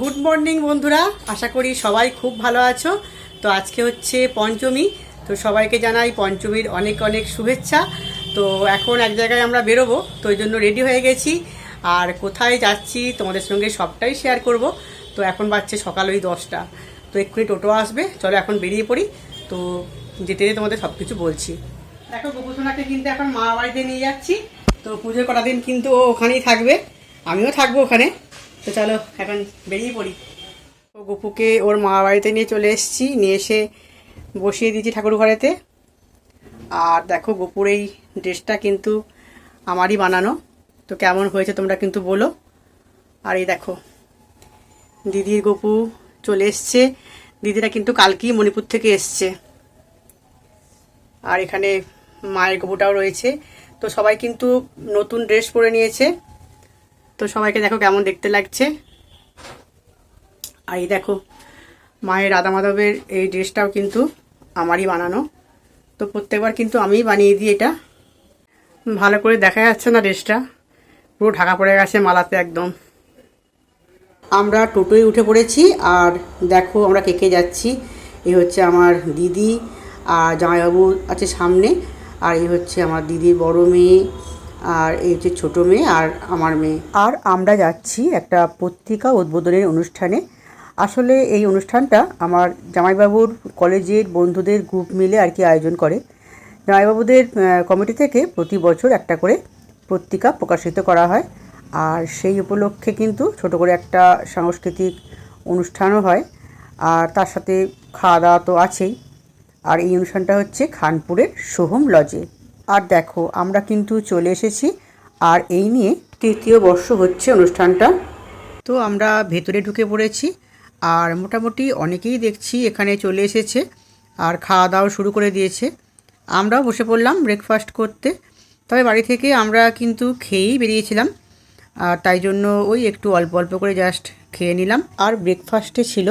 Good morning বন্ধুরা। আশা করি সবাই খুব ভালো আছো। তো আজকে হচ্ছে পঞ্চমী। তো সবাইকে জানাই পঞ্চমীর অনেক অনেক শুভেচ্ছা। তো এখন এক জায়গায় আমরা বেরোবো। তো ওই জন্য রেডি হয়ে গেছি। আর কোথায় যাচ্ছি তোমাদের সঙ্গে সবটাই শেয়ার করব। তো এখন বাজছে সকাল ওই দশটা। তো এক্ষুনি টোটো আসবে। চলো এখন বেরিয়ে পড়ি। তো যেতে যেতে তোমাদের সব কিছু বলছি। দেখো, গোপুসোনাকে কিন্তু এখন মা বাড়িতে নিয়ে যাচ্ছি। তো পুজোর কটা দিন কিন্তু ওখানেই থাকবে। আমিও থাকব ওখানে। তো চলো, এখন বেরিয়ে পড়ি। তো গপুকে ওর মা বাড়িতে নিয়ে চলে এসেছি, নিয়ে এসে বসিয়ে দিয়েছি ঠাকুর ঘরেতে। আর দেখো, গপুর এই ড্রেসটা কিন্তু আমারই বানানো। তো কেমন হয়েছে তোমরা কিন্তু বলো। আর এই দেখো, দিদির গপু চলে এসছে। দিদিরা কিন্তু কালকেই মণিপুর থেকে এসছে। আর এখানে মায়ের গপুটাও রয়েছে। তো সবাই কিন্তু নতুন ড্রেস পরে নিয়েছে। তো সবাইকে দেখো কেমন দেখতে লাগছে। আর এই দেখো, মায়ের রাধা মাধবের এই ড্রেসটাও কিন্তু আমারই বানানো। তো প্রত্যেকবার কিন্তু আমিই বানিয়ে দিই এটা। ভালো করে দেখা যাচ্ছে না ড্রেসটা। পুরো ঢাকা পড়ে গেছে মালাতে একদম। আমরা টোটোয় উঠে পড়েছি আর দেখো আমরা কে কে যাচ্ছি। এই হচ্ছে আমার দিদি আর জামাইবাবু আছে সামনে। আর এই হচ্ছে আমার দিদির বড় মেয়ে। আর এই হচ্ছে ছোটো মেয়ে আর আমার মেয়ে। আর আমরা যাচ্ছি একটা পত্রিকা উদ্বোধনের অনুষ্ঠানে। আসলে এই অনুষ্ঠানটা আমার জামাইবাবুর কলেজের বন্ধুদের গ্রুপ মিলে আর কি আয়োজন করে। জামাইবাবুদের কমিটি থেকে প্রতি বছর একটা করে পত্রিকা প্রকাশিত করা হয়। আর সেই উপলক্ষে কিন্তু ছোট করে একটা সাংস্কৃতিক অনুষ্ঠানও হয়। আর তার সাথে খাওয়া দাওয়া তো আছেই। আর এই অনুষ্ঠানটা হচ্ছে খানপুরের সোহম লজে আর দেখো, আমরা কিন্তু চলে এসেছি। আর এই নিয়ে তৃতীয় বর্ষ হচ্ছে অনুষ্ঠানটা। তো আমরা ভেতরে ঢুকে পড়েছি, আর মোটামুটি অনেকেই দেখছি এখানে চলে এসেছে আর খাওয়া দাওয়া শুরু করে দিয়েছে। আমরাও বসে পড়লাম ব্রেকফাস্ট করতে। তবে বাড়ি থেকে আমরা কিন্তু খেয়েই বেরিয়েছিলাম। আর তাই জন্য ওই একটু অল্প অল্প করে জাস্ট খেয়ে নিলাম। আর ব্রেকফাস্টে ছিল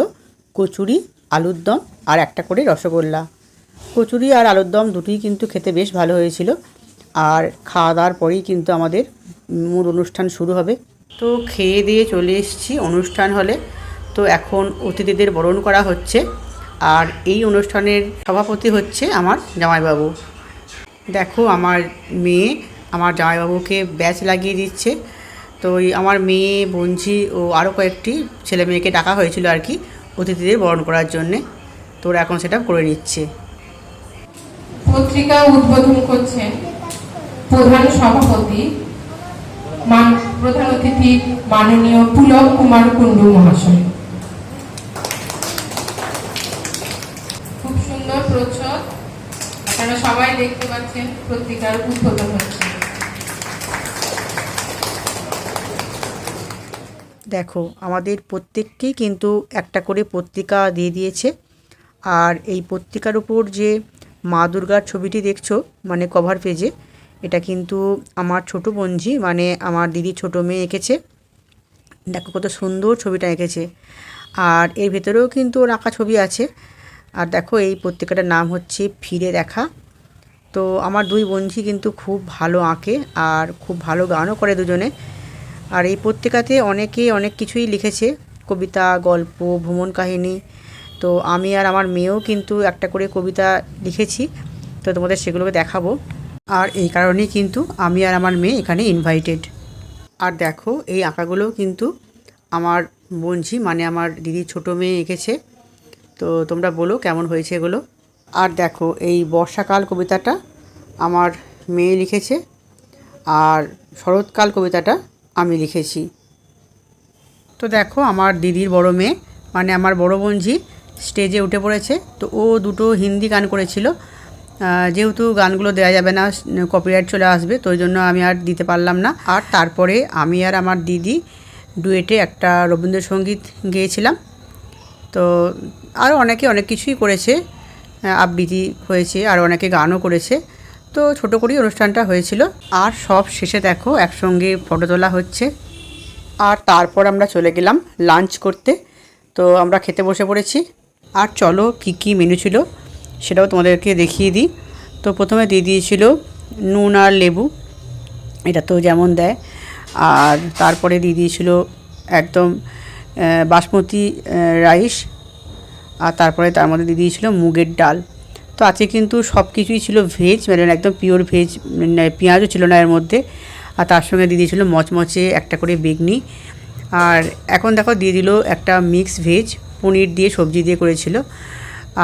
কচুরি, আলুর দম আর একটা করে রসগোল্লা। কচুরি আর আলুর দম দুটোই কিন্তু খেতে বেশ ভালো হয়েছিল। আর খাওয়া দাওয়ার পরেই কিন্তু আমাদের মূল অনুষ্ঠান শুরু হবে। তো খেয়ে দিয়ে চলে এসেছি অনুষ্ঠান হলে। তো এখন অতিথিদের বরণ করা হচ্ছে। আর এই অনুষ্ঠানের সভাপতি হচ্ছে আমার জামাইবাবু। দেখো, আমার মেয়ে আমার জামাইবাবুকে ব্যাচ লাগিয়ে দিচ্ছে। তো আমার মেয়ে, বঞ্জি ও আরও কয়েকটি ছেলে মেয়েকে ডাকা হয়েছিল আর কি অতিথিদের বরণ করার জন্যে। তো ওরা এখন সেটা করে নিচ্ছে। পত্রিকা উদ্বোধন করছেন প্রধান সভাপতি প্রধান অতিথি মাননীয় পুলক কুমার কুণ্ডু মহাশয়। খুব সুন্দর প্রচ্ছদ। আপনারা সবাই দেখতে পাচ্ছেন, পত্রিকার উদ্বোধন হচ্ছে। দেখো, আমাদের প্রত্যেককেই কিন্তু একটা করে পত্রিকা দিয়ে দিয়েছে। আর এই পত্রিকার উপর যে মা দুর্গার ছবিটি দেখছ মানে কভার পেজে এটা কিন্তু আমার ছোট বোনঝি মানে আমার দিদি ছোট মেয়ে এঁকেছে। দেখো কত সুন্দর ছবিটা এঁকেছে। আর এর ভেতরেও কিন্তু ওর আঁকা ছবি আছে। আর দেখো এই পত্রিকাটার নাম হচ্ছে ফিরে দেখা। তো আমার দুই বন্ধু কিন্তু খুব ভালো আঁকে আর খুব ভালো গানও করে দুজনে। আর এই পত্রিকাতে অনেকে অনেক কিছুই লিখেছে। কবিতা, গল্প, ভ্রমণ কাহিনী তো আমি আর আমার মেয়েও কিন্তু একটা করে কবিতা লিখেছি, তো তোমাদের সেগুলোকে দেখাবো। আর এই কারণেই কিন্তু আমি আর আমার মেয়ে এখানে ইনভাইটেড আর দেখো, এই আঁকাগুলো কিন্তু আমার বোনঝি মানে আমার দিদির ছোটো মেয়ে এঁকেছে। তো তোমরা বলো কেমন হয়েছে এগুলো। আর দেখো, এই বর্ষাকাল কবিতাটা আমার মেয়ে লিখেছে, আর শরৎকাল কবিতাটা আমি লিখেছি। তো দেখো, আমার দিদির বড় মেয়ে মানে আমার বড় বোনঝি স্টেজে উঠে পড়েছে। তো ও দুটো হিন্দি গান করেছিল। যেহেতু গানগুলো দেওয়া যাবে না কপিরাইট চলে আসবে, তো ওই জন্য আমি আর দিতে পারলাম না। আর তারপরে আমি আর আমার দিদি ডুয়েটে একটা রবীন্দ্রসঙ্গীত গেয়েছিলাম। তো আরও অনেকে অনেক কিছুই করেছে। আবৃত্তি হয়েছে, আর অনেকে গানও করেছে। তো ছোটো করেই অনুষ্ঠানটা হয়েছিল। আর সব শেষে দেখো একসঙ্গে ফটো তোলা হচ্ছে। আর তারপর আমরা চলে গেলাম লাঞ্চ করতে। তো আমরা খেতে বসে পড়েছি। আর চলো কী কী মেনু ছিল সেটাও তোমাদেরকে দেখিয়ে দিই। তো প্রথমে দিয়ে দিয়েছিল নুন আর লেবু, এটা তো যেমন দেয়। আর তারপরে দিয়ে দিয়েছিল একদম বাসমতি রাইস। আর তারপরে তার মধ্যে দিয়ে দিয়েছিল মুগের ডাল। তো আজকে কিন্তু সব কিছুই ছিল ভেজ মানে একদম পিওর ভেজ মানে পেঁয়াজও ছিল না এর মধ্যে। আর তার সঙ্গে দিয়ে দিয়েছিল মচমচে একটা করে বেগনি। আর এখন দেখো দিয়ে দিল একটা মিক্স ভেজ পনির দিয়ে, সবজি দিয়ে করেছিল।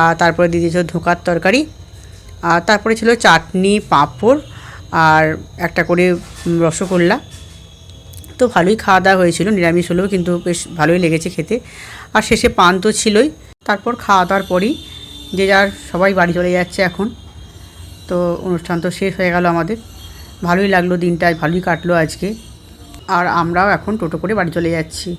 আর তারপরে দিয়ে দিয়েছিল ধোকার তরকারি। আর তারপরে ছিল চাটনি, পাঁপড় আর একটা করে রসগোল্লা। তো ভালোই খাওয়া দাওয়া হয়েছিল, নিরামিষ হলেও কিন্তু বেশ ভালোই লেগেছে খেতে। আর শেষে পান তো ছিলই। তারপর খাওয়া দাওয়ার পরই যে যার সবাই বাড়ি চলে যাচ্ছে এখন। তো অনুষ্ঠান তো শেষ হয়ে গেল আমাদের। ভালোই লাগল দিনটা ভালোই কাটলো আজকে। আর আমরাও এখন টোটো করে বাড়ি চলে যাচ্ছি।